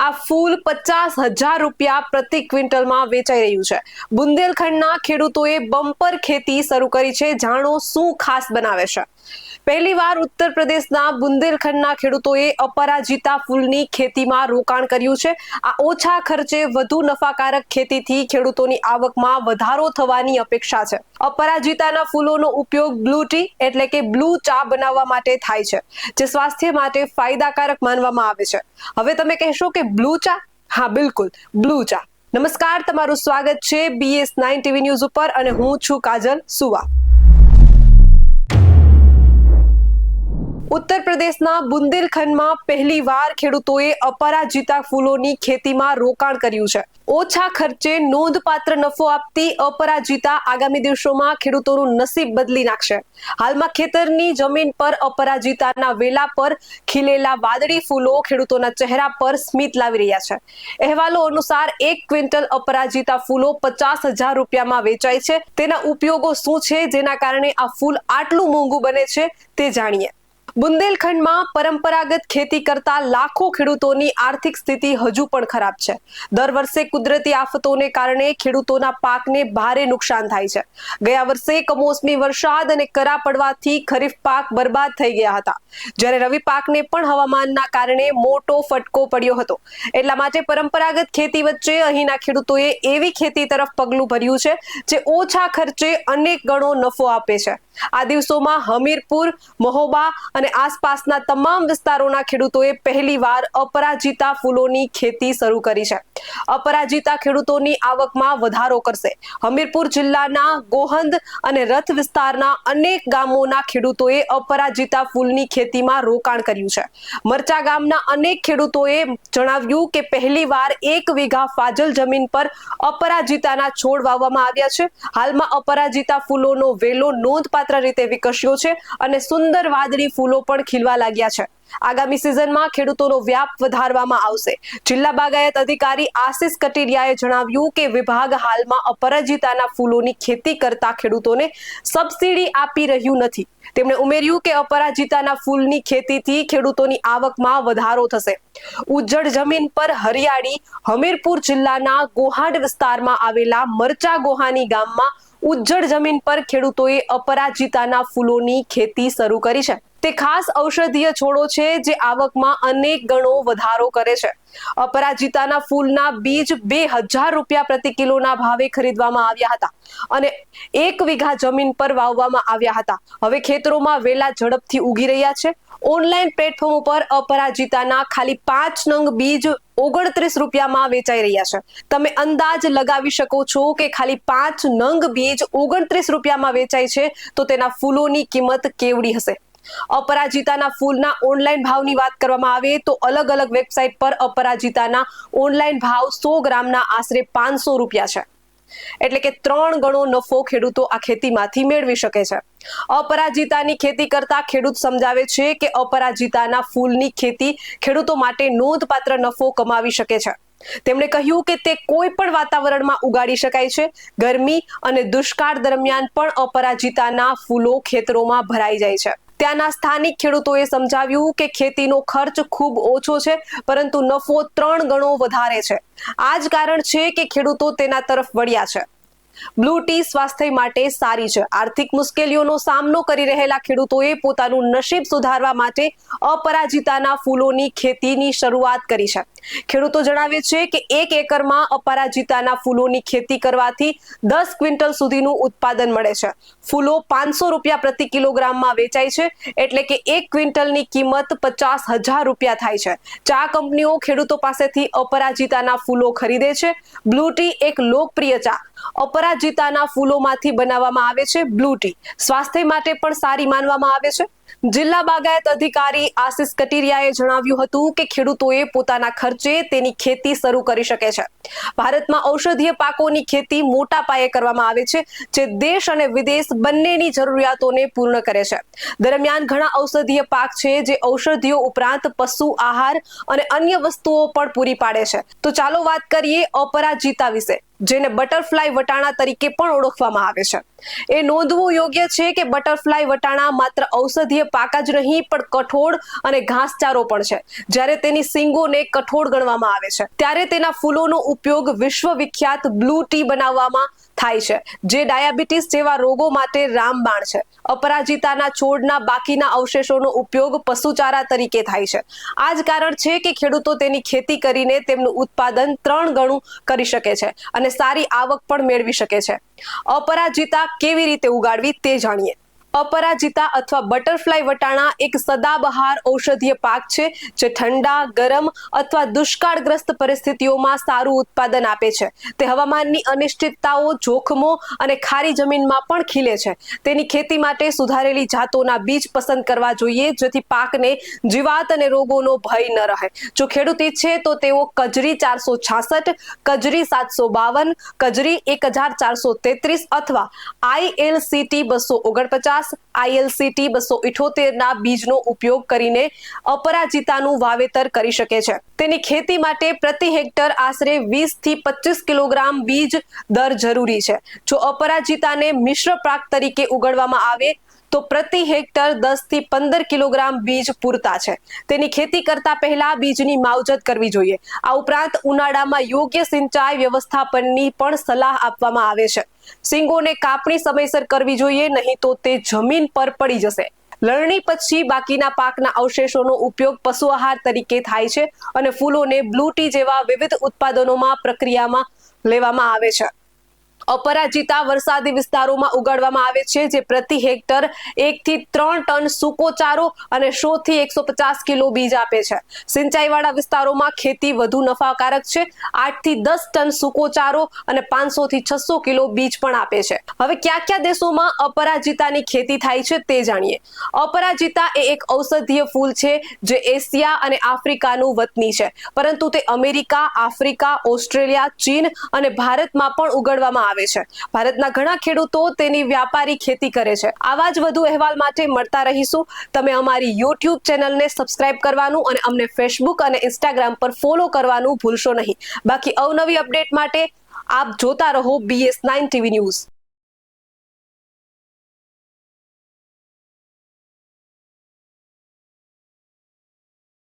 આ ફૂલ પચાસ હજાર રૂપિયા પ્રતિ ક્વિન્ટલમાં વેચાઈ રહ્યું છે. બુંદેલખંડના ખેડૂતોએ બમ્પર ખેતી શરૂ કરી છે. જાણો શું ખાસ બનાવે છે? પહેલીવાર ઉત્તર પ્રદેશના બુંદેલખંડના ખેડૂતોએ અપરાજિતા ફૂલની ખેતીમાં રોકાણ કર્યું છે. આ ઓછા ખર્ચે વધુ નફાકારક ખેતીથી ખેડૂતોની આવકમાં વધારો થવાની અપેક્ષા છે. અપરાજિતાના ફૂલોનો ઉપયોગ બ્લુ ટી એટલે કે બ્લુ ચા બનાવવા માટે થાય છે, જે સ્વાસ્થ્ય માટે ફાયદાકારક માનવામાં આવે છે. હવે તમે કહેશો કે બ્લુ ચા? હા, બિલકુલ, બ્લુ ચા. નમસ્કાર, તમારું સ્વાગત છે બીએસ નાઇન ટીવી ન્યૂઝ ઉપર અને હું છું કાજલ સુવા. ઉત્તર પ્રદેશના બુંદેલખંડમાં પહેલીવાર ખેડૂતોએ અપરાજિતા ફૂલોની ખેતીમાં રોકાણ કર્યું છે. ઓછા ખર્ચે નોંધપાત્ર નફો આપતી અપરાજિતા આગામી દિવસોમાં ખેડૂતોનું નસીબ બદલી નાખશે. હાલમાં ખેતરની જમીન પર અપરાજિતાના વેલા પર ખીલેલા વાદળી ફૂલો ખેડૂતોના ચહેરા પર સ્મિત લાવી રહ્યા છે. અહેવાલો અનુસાર એક ક્વિન્ટલ અપરાજિતા ફૂલો પચાસ હજાર રૂપિયામાં વેચાય છે. તેના ઉપયોગો શું છે? જેના કારણે આ ફૂલ આટલું મોંઘું બને છે તે જાણીએ. બુંદેલખંડમાં પરંપરાગત ખેતી કરતા લાખો ખેડૂતોની આર્થિક સ્થિતિ હજુ પણ ખરાબ છે. દર વર્ષે કુદરતી આફતોને કારણે ખેડૂતોના પાકને ભારે નુકસાન થાય છે. ગયા વર્ષે કમોસમી વરસાદ અને કરા પડવાથી ખરીફ પાક બરબાદ થઈ ગયા હતા. જ્યારે રવિ પાકને પણ હવામાનના કારણે મોટો ફટકો પડ્યો હતો. એટલા માટે પરંપરાગત ખેતી વચ્ચે અહીંના ખેડૂતોએ એવી ખેતી તરફ પગલું ભર્યું છે, જે ઓછા ખર્ચે અનેક ગણો નફો આપે છે. આ દિવસોમાં હમીરપુર, મહોબા અને આસપાસના તમામ વિસ્તારોના ખેડૂતોએ પહેલીવાર અપરાજિતા ફૂલોની ખેતી શરૂ કરી છે. અપરાજિતા ખેડૂતોની આવકમાં વધારો કરશે. હમીરપુર જિલ્લાના ગોહંદ અને રથ વિસ્તારના અનેક ગામોના ખેડૂતોએ અપરાજિતા ફૂલની ખેતીમાં રોકાણ કર્યું છે. મરચા ગામના અનેક ખેડૂતોએ જણાવ્યું કે પહેલીવાર એક વીઘા ફાજલ જમીન પર અપરાજિતાના છોડ વાવવામાં આવ્યા છે. હાલમાં અપરાજિતા ફૂલોનો વેલો નોંધપાત્ર રીતે વિકસ્યો છે અને સુંદર વાદળી ફૂલો પણ ખીલવા લાગ્યા છે. આગામી સિઝનમાં ખેડૂતોનો વ્યાપ વધારવામાં આવશે. જિલ્લા બાગાયત અધિકારી આશિષ કટેરિયાએ જણાવ્યું કે વિભાગ હાલમાં અપરાજિતાના ફૂલોની ખેતી કરતા ખેડૂતોને સબસિડી આપી રહ્યું નથી. તેમણે ઉમેર્યું કે અપરાજિતાના ફૂલની ખેતીથી ખેડૂતોની આવકમાં વધારો થશે. ઉજ્જડ જમીન પર હરિયાળી હમીરપુર જિલ્લાના ગોહાડ વિસ્તારમાં આવેલા મરચા ગોહાની ગામમાં ઉજ્જડ જમીન પર ખેડૂતોએ અપરાજિતાના ફૂલોની ખેતી શરૂ કરી છે. તે ખાસ ઔષધીય છોડો છે જે આવકમાં અનેક ગણો વધારો કરે છે. અપરાજિતાના ફૂલના બીજ બે હજાર રૂપિયા પ્રતિ કિલોના ભાવે ખરીદવામાં આવ્યા હતા અને એક વીઘા જમીન પર વાવવામાં આવ્યા હતા. હવે ખેતરોમાં વેલા ઝડપથી ઉગી રહ્યા છે. ઓનલાઈન પ્લેટફોર્મ ઉપર અપરાજિતાના ખાલી પાંચ નંગ બીજ ઓગણત્રીસ રૂપિયામાં વેચાઈ રહ્યા છે. તમે અંદાજ લગાવી શકો છો કે ખાલી પાંચ નંગ બીજ ઓગણત્રીસ રૂપિયામાં વેચાય છે, તો તેના ફૂલોની કિંમત કેવડી હશે? અપરાજિતાના ફૂલના ઓનલાઈન ભાવની વાત કરવામાં આવે તો અલગ અલગ વેબસાઇટ પર અપરાજિતાના ઓનલાઈન ભાવ સો ગ્રામના આશરે પાંચસો રૂપિયા છે. એટલે કે ત્રણ ગણો નફો ખેડૂતો આ ખેતીમાંથી મેળવી શકે છે. અપરાજિતાની ખેતી કરતા ખેડૂત સમજાવે છે કે અપરાજિતાના ફૂલની ખેતી ખેડૂતો માટે નોંધપાત્ર નફો કમાવી શકે છે. તેમણે કહ્યું કે તે કોઈ પણ વાતાવરણમાં ઉગાડી શકાય છે. ગરમી અને દુષ્કાળ દરમિયાન પણ અપરાજિતાના ફૂલો ખેતરોમાં ભરાઈ જાય છે. ત્યાંના સ્થાનિક ખેડૂતોએ સમજાવ્યું કે ખેતીનો ખર્ચ ખૂબ ઓછો છે, પરંતુ નફો ત્રણ ગણો વધારે છે. આ જ કારણ છે કે ખેડૂતો તેના તરફ વળ્યા છે. બ્લુ ટી સ્વાસ્થ્ય માટે સારી છે. આર્થિક મુશ્કેલીઓનો સામનો કરી રહેલા ખેડૂતોએ પોતાનું નસીબ સુધારવા માટે અપરાજિતાના ફૂલોની ખેતીની શરૂઆત કરી છે. ખેડૂતો જણાવે છે કે એક એકરમાં અપરાજિતાના ફૂલોની ખેતી કરવાથી દસ ક્વિન્ટલ સુધીનું ઉત્પાદન મળે છે. ફૂલો પાંચસો રૂપિયા પ્રતિ કિલોગ્રામમાં વેચાય છે એટલે કે એક ક્વિન્ટલની કિંમત પચાસ હજાર રૂપિયા થાય છે. ચા કંપનીઓ ખેડૂતો પાસેથી અપરાજિતાના ફૂલો ખરીદે છે. બ્લુ ટી એક લોકપ્રિય ચા. અપરાજિતાના ફૂલોમાંથી બનાવવામાં આવે છે બ્લુ ટી. સ્વાસ્થ્ય માટે પણ સારી માનવામાં આવે છે. જિલ્લા બાગાયત અધિકારી આશિષ કટીરિયાએ જણાવ્યું હતું કે ખેડૂતોએ પોતાના ખર્ચે તેની ખેતી શરૂ કરી શકે છે. ભારતમાં ઔષધીય પાકોની ખેતી મોટા પાયે કરવામાં આવે છે, જે દેશ અને વિદેશ બંનેની જરૂરિયાતોને પૂર્ણ કરે છે. દરમિયાન ઘણા ઔષધીય પાક છે, જે ઔષધિઓ ઉપરાંત પશુ આહાર અને અન્ય વસ્તુઓ પણ પૂરી પાડે છે. તો ચાલો વાત કરીએ અપરાજિતા વિશે. જેને બટરફ્લાય વટાણા તરીકે પણ ઓળખવામાં આવે છે. એ નોંધવું યોગ્ય છે કે બટરફ્લાય વટાણા માત્ર ઔષધીય પાક જ નહીં, પણ કઠોળ અને ઘાસચારો પણ છે. જ્યારે તેની સિંગોને કઠોળ ગણવામાં આવે છે. ત્યારે તેના ફૂલોનો ઉપયોગ વિશ્વ વિખ્યાત બ્લુ ટી બનાવવામાં થાય છે. જે ડાયાબિટીસ જેવા રોગો માટે રામબાણ છે. અપરાજિતાના છોડના બાકીના અવશેષોનો ઉપયોગ પશુચારા તરીકે થાય છે. આ જ કારણ છે કે ખેડૂતો તેની ખેતી કરીને તેમનું ઉત્પાદન ત્રણ ગણું કરી શકે છે અને સારી આવક પણ મેળવી શકે છે. અપરાજિતા કેવી રીતે ઉગાડવી તે જાણીએ. અપરાજિતા અથવા બટરફ્લાય વટાણા એક સદાબહાર ઔષધીય પાક છે, જે ઠંડા, ગરમ અથવા દુષ્કાળગ્રસ્ત પરિસ્થિતિઓમાં સારું ઉત્પાદન આપે છે. તે હવામાનની અનિશ્ચિતતાઓ, જોખમો અને ખારી જમીનમાં પણ ખીલે છે. તેની ખેતી માટે સુધારેલી જાતોના બીજ પસંદ કરવા જોઈએ, જેથી પાકને જીવાત અને રોગોનો ભય ન રહે. જો ખેડૂત ઈચ્છે, તો તેઓ કજરી ચારસો છાસઠ, કજરી સાતસો બાવન, કજરી એક હજાર ચારસો તેત્રીસ અથવા આઈએલસીટી બસો ઓગણપચાસ આઈએલસીટી બસો ઇઠોતેર ના બીજનો ઉપયોગ કરીને અપરાજિતાનું વાવેતર કરી શકે છે. તેની ખેતી માટે પ્રતિ હેક્ટર આશરે વીસથી પચીસ કિલોગ્રામ બીજ દર જરૂરી છે. જો અપરાજિતાને મિશ્ર પાક તરીકે ઉગાડવામાં આવે તો પ્રતિ હેક્ટર દસથી પંદર કિલોગ્રામ બીજ પૂરતા છે. તેની ખેતી કરતા પહેલા બીજની માવજત કરવી જોઈએ. આ ઉપરાંત ઉનાળામાં યોગ્ય સિંચાઈ વ્યવસ્થાપનની પણ સલાહ આપવામાં આવે છે. સિંગોને કાપણી સમયસર કરવી જોઈએ, નહીં તો તે જમીન પર પડી જશે. લણણી પછી બાકીના પાકના અવશેષોનો ઉપયોગ પશુ આહાર તરીકે થાય છે અને ફૂલોને બ્લુ ટી જેવા વિવિધ ઉત્પાદનોમાં પ્રક્રિયામાં લેવામાં આવે છે. અપરાજિતા વરસાદી વિસ્તારોમાં ઉગાડવામાં આવે છે, જે પ્રતિ હેક્ટર એક થી ત્રણ ટન સૂકો ચારો અને સો થી એકસો પચાસ કિલો બીજ આપે છે. સિંચાઈવાળા વિસ્તારોમાં ખેતી વધુ નફાકારક છે આઠથી દસ ટન સૂકો ચારો અને પાંચસો થી છસો કિલો બીજ પણ આપે છે. હવે કયા કયા દેશોમાં અપરાજિતાની ખેતી થાય છે તે જાણીએ. અપરાજિતા એ એક ઔષધીય ફૂલ છે, જે એશિયા અને આફ્રિકાનું વતની છે. પરંતુ તે અમેરિકા, આફ્રિકા, ઓસ્ટ્રેલિયા, ચીન અને ભારતમાં પણ ઉગાડવામાં આવે છે. ભારતના ઘણા ખેડૂતો તેની વ્યાપારી ખેતી કરે છે. આવા જ વધુ અહેવાલ માટે મળતા રહીશું. તમે અમારી યુટ્યુબ ચેનલને સબસ્ક્રાઇબ કરવાનું અને અમને ફેસબુક અને ઇન્સ્ટાગ્રામ પર ફોલો કરવાનું ભૂલશો નહીં. બાકી અવનવી અપડેટ માટે આપ જોતા રહો બીએસ નાઇન ટીવી ન્યૂઝ